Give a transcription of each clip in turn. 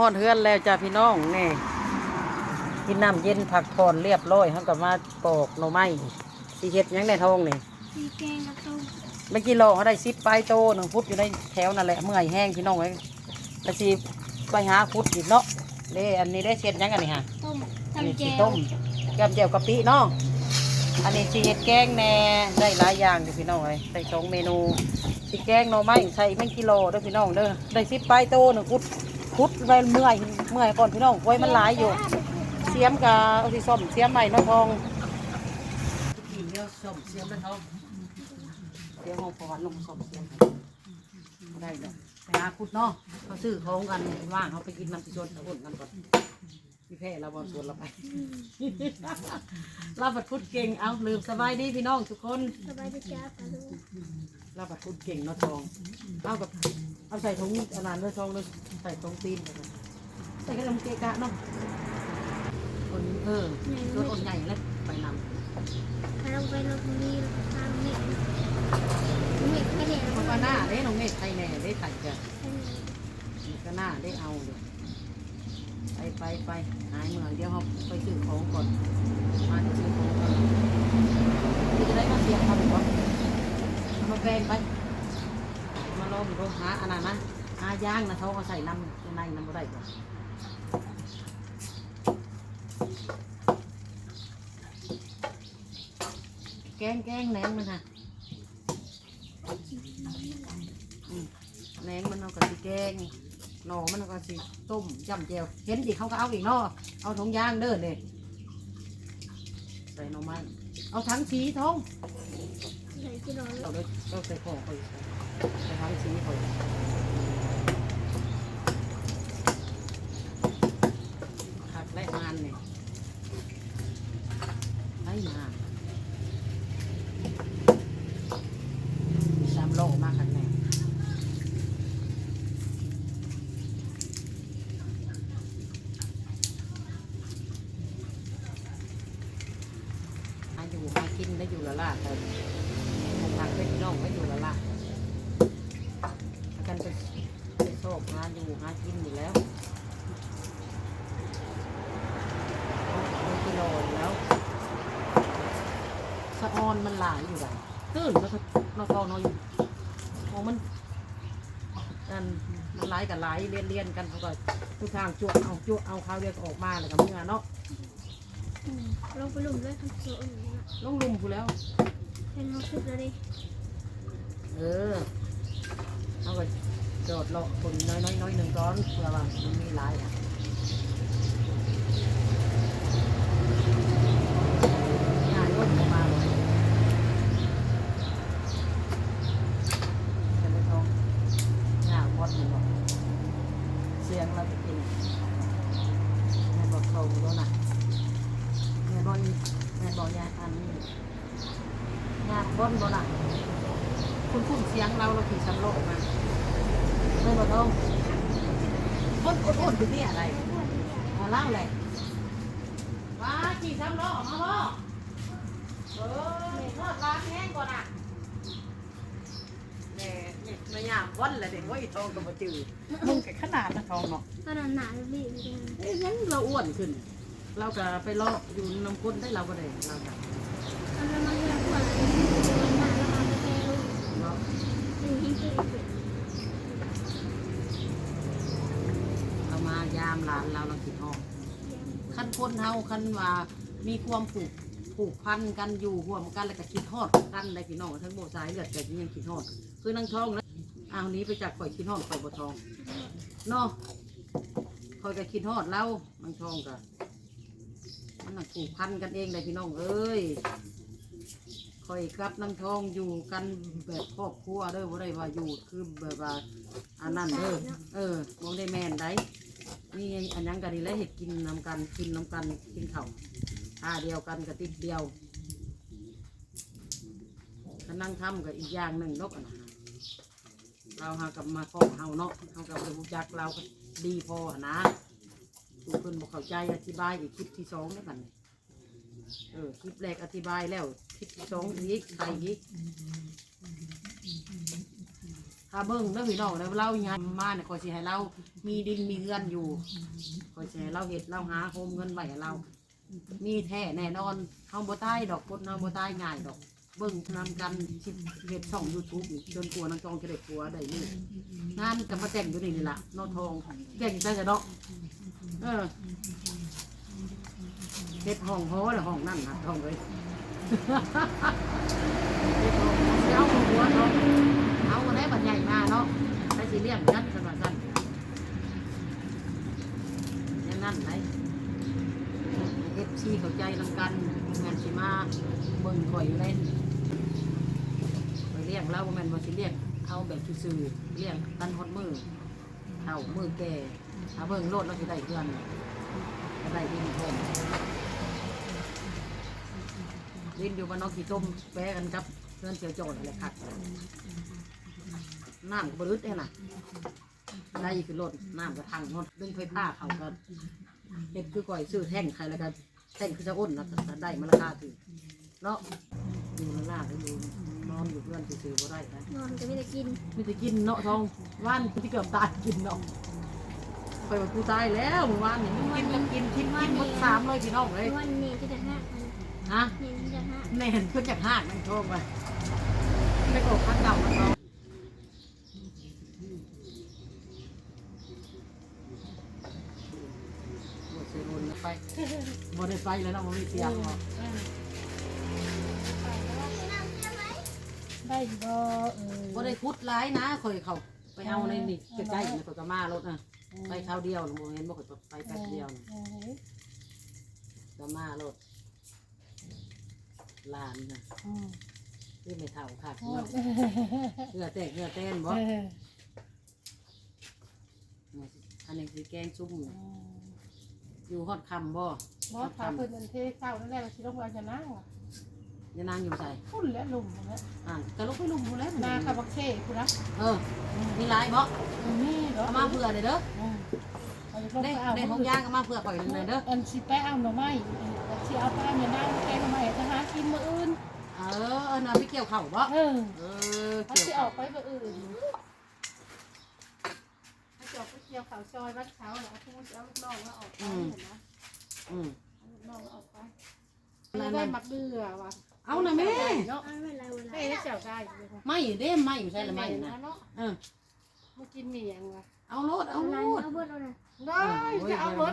ฮอดเฮือนแล้วจ้าพี่น้องนี่กินน้ำเย็นผักผ่อนเรียบร้อยเขาก็มาปอกหน่อไม้สีเฮ็ดหยังในท้องนี่มีแกงกับต้มเมื่อกี้โลเขาได้ซิปปลายโตหนึ่งฟุตอยู่ในแถวนั่นแหละเมื่อยแห้งพี่น้องเลยแล้วสิไปหาฟุตอีกเนาะเด้อันนี้ได้เช็ดหยังกันนี่ฮะต้มอันนี้ทำแจสิวต้มแกมเจียวกะปิเนาะอันนี้สิเฮ็ดแกงแหน่ได้หลายอย่างอยู่พี่น้องเลยใส่สองเมนูสิแกงหน่อไม้ใส่ไม่กิโลเด้อพี่น้องเด้อได้ซิปปลายโตหนึ่งฟุต ฟุตไปเมื่อยเมื่อยก่อนพี่น้องไว้มันหลายอยู่ เสียมกับเอาที่ส้มเสียมใหม่น้องทองกินเดียวส้มเสียมน้องทองเดี๋ยวห้องประวัติลงส้มเสียมได้เลยไปหาคุดเนาะเขาซื้อของกันว่างเขาไปกินน้ำสิชนอุ่นกันก่อนพี่แพ้เราบอลสวนเราไปเราบัดคุดเก่งเอาลืมสบายดีพี่น้องทุกคนสบายดีจ้าปลาลูกเราบัดคุดเก่งเนาะทองเอากับ เอาใส่ถุงอันนั้นเลยทองเลยใส่ถุงตีนไปเลยใส่กระดมเกะกะเนาะคนเออตัวคนใหญ่เลยไปนำพาลงไปลงตรงนี้แล้วก็ทางเม็ดเม็ดก็เด็ดมันก็หน้าได้น้องเมฆไทยแน่ได้ไข่จะให้หน่อยมันก็หน้าได้เอาเลยไปไปไปหายเมื่อยเดี๋ยวเขาไปซื้อของก่อนมาที่ซื้อของก่อนคือจะได้มาเสียบทำก่อนเอามาแปลงไป มาลองดูหาอันนั้นนะหาย่างนะเขาก็ใส่น้ำในน้ำบ่ได้ก่อนแกงแกงแหนงมันฮะแหนงมันเอากระสิแกงหน่อมันเอากระสิต้มจำแจวเห็นดิเขาก็เอาอีกเนาะเอาถุงยางเด้อเลยใส่หน่อไม้เอาทั้งสีทอ งใส่ที่ร้อนเราเลยเราใส่ของไปใส่ทั้งสีไปขัดและมันเนี่ยไอ้มาสามโลมาขัดแน่อาอยู่มากินได้อยู่และล่ะแต่ ทางไปพี่น้องก็อยู่แล้วล่ะกันไปไปโชคหาอยู่หากินอยู่แล้วมีกิโลอยู่แล้วสะออนมันหลายอยู่ไหนตื้นแล้วก็นอกทองนอยอยู่โอ้มันกันมันหลายกับหลายเลียนเลียนๆกันเขาก็ทุกทางจวดเอาจวดเอาข้าวเรียกออกมาแล้วก็เมื่อเนาะลงไปหลุมด้วยทำโซ่อื่นนะลงลุมกูแล้วเป็นห้องชุดเลยดิ เออเอาไปโดดเลาะคนน้อยน้อยน้อยหนึ่งก้อนเพื่อว่ามันมีหลายอะงานรถออกมาเลยจะไม่ท้องงานวัดหนึ่งบอกเสียงเราจะกินแม่บอกเขาดูนะแม่บอลแม่บอกยายอันนี้งานบอนบอน่ะ คุณคุ้นเสียงเราเราขี่สำโลกมาไม่บอกต้องอ้นอ้นอ้นคือนี่อะไรเอาเล่าเลยว้าขี่สำโลกมาบ่เออทอดล้างแห้งก่อนอะแน่นี่ไม่ยามวันเลยเด็กว่าอีทองก็มาจืดมึงแกขนาดนะทองเนาะขนาดหนาเลยพี่ไม่ได้เอ้ยยังเราอ้วนขึ้น เราก็ไปเลาะอยู่น้ำก้นได้เราก็ได้เราก็ ทำแล้วมันจะปวดเลยหนาแล้วมันจะแก้ลูก เนาะ อยู่ที่ที่ เรามายามหลานเราเราคิดฮอดคันคนเฮาคันว่ามีความผูกผูกพันกันอยู่ร่วมกันแล้วก็คิดฮอดกันเลยพี่น้องทั้งโบสายเลือดแต่ยังคิดฮอด คือนางทองนะอ้านี้ไปจากข่อยคิดฮอดข่อยบ่ทองเนาะข่อยก็คิดฮอดแล้วนางทองก็มันน่ะผูกพันกันเองเลยพี่น้องเอ้ย ข่อยกับนางทองอยู่กันแบบครอบครัวเด้อบ่ได้ว่าอยู่คือแบบว่าอันนั้นเด้อเออบ่ได้แม่นได้นี่อันยังกันดีแล้วเห็ดกินนำกันกินนำกันกินเข่าวท่าเดียวกันกับติดเดียวถ้านั่งทำกับอีกอย่างหนึ่งนกอันนะเราหากับมาพ่อเฮาเนาะเฮากับรู้จักเราก็ดีพออะนะทุกคนบอกเข้าใจอธิบายอีกคลิปที่สองนี่กัน เออคลิปแรกอธิบายแล้วคลิปสองอีกใส่อีกถ้าเบิ้งแล้วพี่น้องแล้วเล่ายังไงมาเนี่ยคอยสิให้เรามีดินมีเงินอยู่คอยแชร์เราเห็ดเราหาโฮมเงินไห้เรา มีแท้แน่นอนเฮาบ่ตายดอกคนเฮาบ่ตายง่ายดอก เบิ่งนำกันสิเฮ็ดช่อง YouTube อีกจนกลัวนางจองจะได้ผัวได้ลูกงานก็มาแต่งอยู่นี่นี่ล่ะนอทองเก่งใจจะเนาะเออ เฮ็ดห้องโหแล้วห้องนั่นนะห้องเลยเฮ็ดห้องเอาหัวเนาะเอาได้บัดใหญ่มาเนาะไปสิเลี้ยงกันสำหรับกันย่างนั้นไหนเอฟซีเข้าใจนำกันงานสิมาเบิ่งข่อยอยู่เล่นไปเรียกเราบ่แม่นว่าสิเรียกเอาแบบซื่อเรียกตันฮอดมือเท่ามือแก่ถ้าเบิ่งโลดเราสิได้เพื่อนก็ได้ดินพ มดินอยู่บ้านนอกกี่ต้มแปะกันครับเพื่อนเจียวโจดอะไรคักน้ำก็บรึดเองน่ะได้คือรถน้ำกระทังหมดดึงไฟผ้าเขากันเห็ดคือก่อยซื้อแท่งใครแล้วก็แท่งคือจะอ้นแล้วก็ได้มาราคาถือเนาะอยู่ละล่าก็อยู่นอนอยู่เพื่อนซื้อๆบ่ได้นะนอนก็ไม่ได้กินไมแต่จะกินเนาะทองว่านที่เกือบตายกินเนาะไปว่ากูตายแล้วเมื่อวานนี่มันกินแล้วกินทิ้งกินหมดสามเลยพี่น้องเลยวันนี้ที่จะห้า ฮะเน้นที่จะห้าแม่เห็นเพื่อนจากห้างนั่งโทรไปไม่โกรธข้างเก่ามันเนาะบ่เสียบุญแล้วไปบ่ได้ไปเลยเนาะบ่มีเสียงเนาะได้บ่เออบ่ได้พุดร้ายนะข่อยเขาไปเอาในนี่ใกล้ๆนี่ข่อยก็มารถนะไปคราวเดียวน่ะบ่เห็นบ่ข่อยไปแป๊บเดียวน่ะเออก็มารถ ลานน่ะอืมคือไม่เท่าค่ะโอ้เหงื่อแตกเหงื่อแต้นบ่เอออันนี้คือแกงซุ่มน่ะอยู่ฮอดคำบ่บ่ถามเพิ่นอันเทเศร้านั่นแหละว่าสิลงว่าจะนั่งว่ะยานางอยู่ใส่พุ่นและลุ่มนั่นแหละอ่านก็ลงไปลุมพูนแล้วนาคาบักเช่พุ่นนะเออ มีหลายบ่นี่เหรอเอามาเผื่อเลยเด้ออืมเอาไปลงได้ไปเอาได้ของย่างเอามาเผื่อข่อยเลยเด้อ อันสิไปเอาหน่อไม้อันสิเอาไปเอาแม่นางแกงหน่อไม้จะหา กินมื้ออื่น เออเออน่ะไปเกี่ยวข้าวบ่เออเออเขาเกี่ยวสิอข้าอวกไปมื้ออื่นเขาจะออกไปเกี่ยวข้าวซอยวัดเช้าแล้วเอาพวกมันเอาลูกน้องมาออกไปเห็นนะอืมเอาลูกน้องมาออกไปแล้วได้มักเดือว่ะเอาน่ะแม่เนาะเอาเวลาเวลาไม่ได้เจ้าได้เลยค่ะไม่เด้ไม่อยู่ใช่หรือไม่นะเนาะเออมากินหมี่ยังวะ เอาโลดเอาเอาโลอะไรดเอาเบิดเอาอะไรได้จะเอาหมด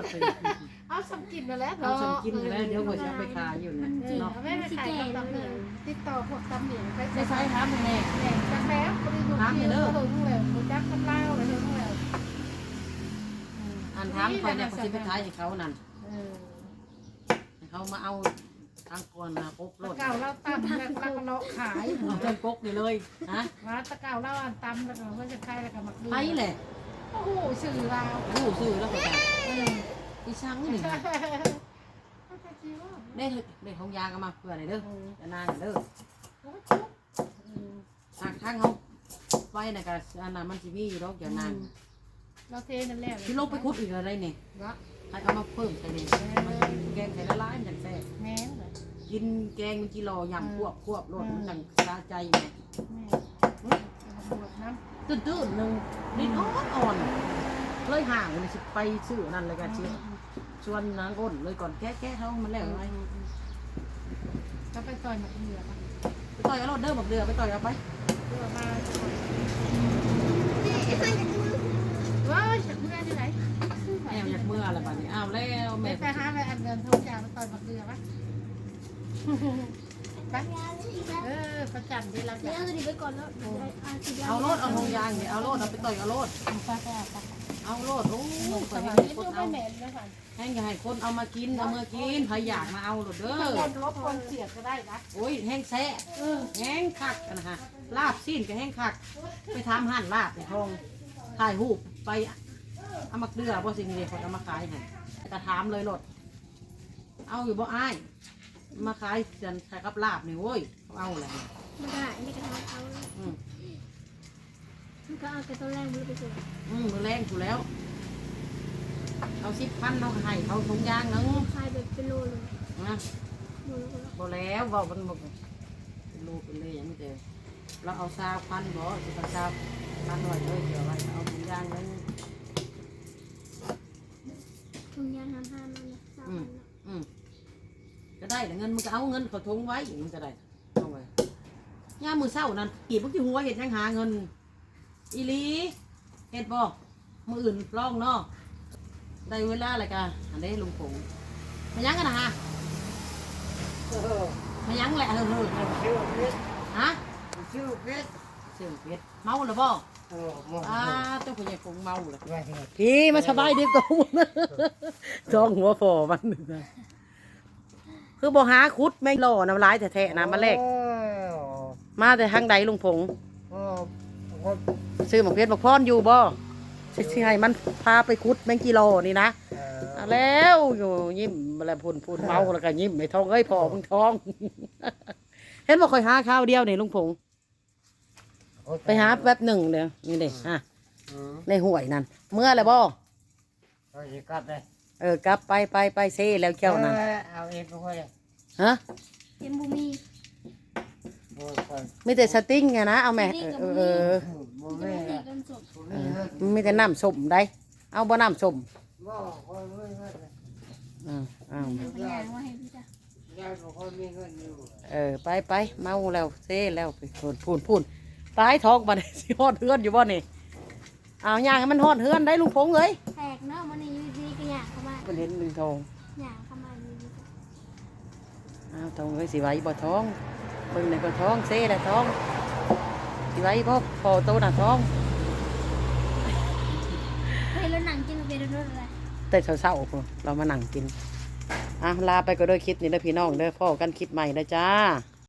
เอาสมกินมาแล้วเอาสมกินแล้วเดี๋ยวก็จะเอาไปขายอยู่นะเออเนาะแม่ไปขายตำเหนียงติดต่อพวกตำเหนียงไปใช้ใช้ทำแน่แหน่งจักแล้วพอดีดูที่เราถึงแล้วดูจักกันเล่าเลยถึงแล้วอันทำคอยเนี่ยเขาจะไปขายให้เขานั่นเออให้เขามาเอาทางก่อนนะปุ๊บโลตะดเก่าเราตำแล้วเราก็เลาะขายเอาเต็มกกนี่เลยฮะมาตะเก่าเราอันตำแล้วก็เพื่อจะขายแล้วก็มักดื้ไปแหละ โอ้โหสื่อเรารู้ซื้อแล้วก็จะเอออีช่างนี่นะได้เถอะได้ของยางก็มาเพื่ออะไรเด้อจะนานเด้อทางทางเขาไปนะก็อันนั้นมันสิมีอยู่ดอกอย่างนั้นเราเทนั่นแหละที่ลงไปคุดอีกอะไรเนี่ยเนาะให้เอามาเพิ่มใส่นี่มันแกงใส่ละลายมันจังแซ่บแม่นเลยกินแกงมันกิโลยำควบควบโลดมันจังสาใจไหมแม่บวช น้ตื้นตื้นๆหนึ่งลิ้นอ่อนอ่อนเลยห่างเลยสิไปซื้อนั่นเลยกันเชียชวนนางอ้นเลยก่อนแก้แก้เขามันแล้วไงำก็ไปต่อยหมักเหนือปะไปต่อยเอารถเด้อบักเดือไปต่อยเอาไปเพื่อมานี่ให้จะดูว้าวฉันเมื่อที่ไหนแม่อยากเมื่ออะไรแบบนี้อ้าวแล้วไปแม่ไปหาไปอันเดินทุกอย่างมาต่อยหมักเหนือปะ ไปยาเลยอีกแล้วเออประจันที่เราเดี๋จะยวเอาตัวนี้ไปก่อนแล้วเดี๋ยวเอาสีดำเอารถเอาทงยางนี่เอารถเอาไปต่อยเอารถไปไปไปเอารถโอ้ยสไปมัยให้นี้คนดูไม่เอาเหม็นนะคะให้ไงให้คนเอามากินเอาเมื่อกินใครอยากมาเอารถเด้อคนลบคนเสียดก็ได้นะโอ้ยแห้งแซ่แห้งคักกันนะคะลาบสิ้นก็แห้งคัก ไปทำหั่นลาบในทองถ่ายหูปไปเอามาเกลือบ่สิ่งนี้คนเอามาขายให้กระถามเลยรถเอาอยู่บ่อ้าย มาขายเสียนขายกับลาบนี่โว้ยเขาเอาอะไรเนี่ยไม่ได้นี่ก็ทำเอาอืมมันก็เอาไปต้นแรกมันไปส่งอืมมือแรงกูแล้ว เอาสิบพันเอาให้เขาถุงยางหนึงคายแบบเป็นโลเลยนะโลแล้วก็บ่แล้วเว่ามันบอกเป็นลูกเป็นเลยยังไม่เจอเราเอาซาวพันบ่สิเอาซาวพันหน่อยเลยเดี๋ยวไว้เอาถุงยางหนึง แล้วเงินมึงก็เอาเงินเขาทงไว้มึงก็ได้เอาไว้ย่ามมือเศร้านั่นกี่พวกที่หัวเห็ดยังหาเงิน อีหลีเห็ดบ่มืออื่นลองเนาะได้เวลาอะไรกันอันนี้ลุงผงมายังกันนะฮะเออมายังแหละเฮ้ยเฮ้ยเฮ้ยชื่อเพชรฮะชื่อเพชรเสียงเพชรเมาหรือบ่เออมองอ่าเจ้าผู้ใหญ่คงเมาเลยไม่เห็นพี่มาสบายดีกว่าจ้องหัวฟอมัน คือบ่หาคุดไม่งหล่อน้ำลายแท้ๆนะมาแลกโอ้มาแต่ทางใดลุงผงโอ้โอ้ซื้อหมกเพชรหมกพรอยู่บ่สิสิให้มันพาไปคุดแมงกิโลนี่นะเออเอาแล้วอยู่ยิ้มอะไรพูนพูนเมาแล้วก็ยิ้มไอ้ทองเอ้ยพอมึงทอง เห็นบ่ค่อยหาข้าวเดียวนี่ลุงผงไปหาแป๊บหนึ่งเดียวนี่เด้อะอืมในห่วยนั่นเมื่อแล้วบ่ เอาอีกกลับเลยเออกลับไปไปไปเซ่แล้วเจ้านั่นออเอาเองก็ค่อยเลยฮะเห็นบุมีโอ้ยค่อยมีแต่สติ้งไงนะเอาแม่เออเออบ่จะแม่บุมีละกันสดบ่เอมีอเงินมันมีแต่น้ำส้มได้เอาบ่น้ำส้มบ่ค่อยมีเงินเลยอ่าอ้าวพยางว่าให้พี่จ้ะยายบ่ค่อยมีเงินอยู่เออไปไปเมาแล้วเซ่แล้วไปพูนพูนพูนตายท้องบัดนี้สิฮอดเฮือนอยู่บ่นี่เอาย่างให้มันฮอดเฮือนได้ลุงพงเอ้ยแตกเนาะมันนี่อยู่ดีก็ หยาบเข้ามาเพิ่นเห็นลุงทองหยาบเข้ามาอยู่ดีก็อ้าวทองเอ้ยสิไหว้บ่ท้องเบิ่งในบ่ท้องเซ่แล้วท้องสิไหว้บ่พอโตน่ะท้องเฮ้ยแล้วหนังกินเป็นรสอะไรแต่เช้าๆพุ่นเรามานั่งกินอะลาไปก็ด้วยคลิปนี้เด้อพี่น้องเด้อพ่อกันคลิปใหม่เด้อจ้า